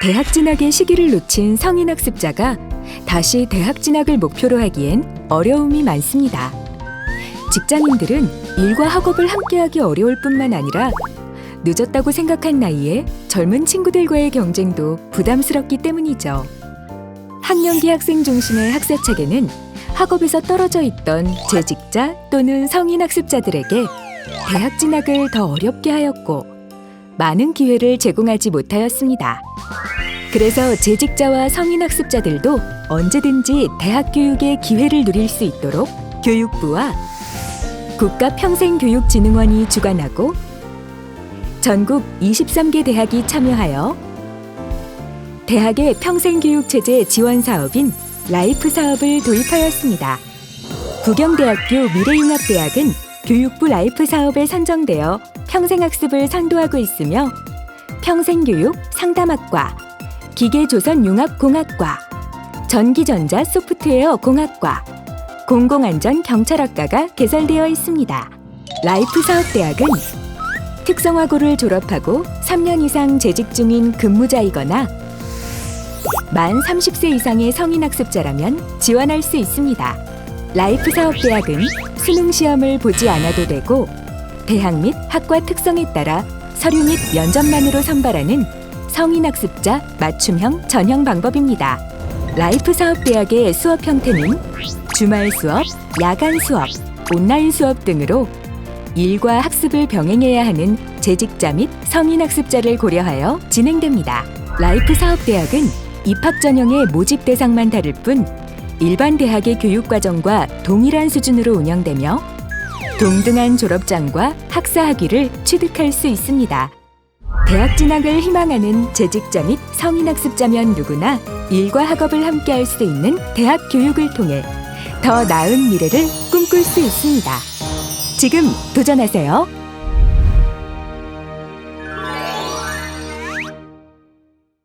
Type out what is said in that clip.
대학 진학의 시기를 놓친 성인 학습자가 다시 대학 진학을 목표로 하기엔 어려움이 많습니다. 직장인들은 일과 학업을 함께하기 어려울 뿐만 아니라 늦었다고 생각한 나이에 젊은 친구들과의 경쟁도 부담스럽기 때문이죠. 학년기 학생 중심의 학사 책에는 학업에서 떨어져 있던 재직자 또는 성인 학습자들에게 대학 진학을 더 어렵게 하였고 많은 기회를 제공하지 못하였습니다. 그래서 재직자와 성인 학습자들도 언제든지 대학 교육의 기회를 누릴 수 있도록 교육부와 국가평생교육진흥원이 주관하고 전국 23개 대학이 참여하여 대학의 평생교육체제 지원 사업인 라이프 사업을 도입하였습니다. 구경대학교 미래융합대학은 교육부 라이프 사업에 선정되어 평생학습을 선도하고 있으며 평생교육 상담학과, 기계조선융합공학과, 전기전자 소프트웨어 공학과, 공공안전 경찰학과가 개설되어 있습니다. 라이프 사업대학은 특성화고를 졸업하고 3년 이상 재직 중인 근무자이거나 만 30세 이상의 성인 학습자라면 지원할 수 있습니다. 라이프 사업대학은 수능 시험을 보지 않아도 되고 대학 및 학과 특성에 따라 서류 및 면접만으로 선발하는 성인 학습자 맞춤형 전형 방법입니다. 라이프 사업 대학의 수업 형태는 주말 수업, 야간 수업, 온라인 수업 등으로 일과 학습을 병행해야 하는 재직자 및 성인 학습자를 고려하여 진행됩니다. 라이프 사업 대학은 입학 전형의 모집 대상만 다를 뿐 일반 대학의 교육 과정과 동일한 수준으로 운영되며 동등한 졸업장과 학사 학위를 취득할 수 있습니다. 대학 진학을 희망하는 재직자 및 성인 학습자면 누구나 일과 학업을 함께 할 수 있는 대학 교육을 통해 더 나은 미래를 꿈꿀 수 있습니다. 지금 도전하세요.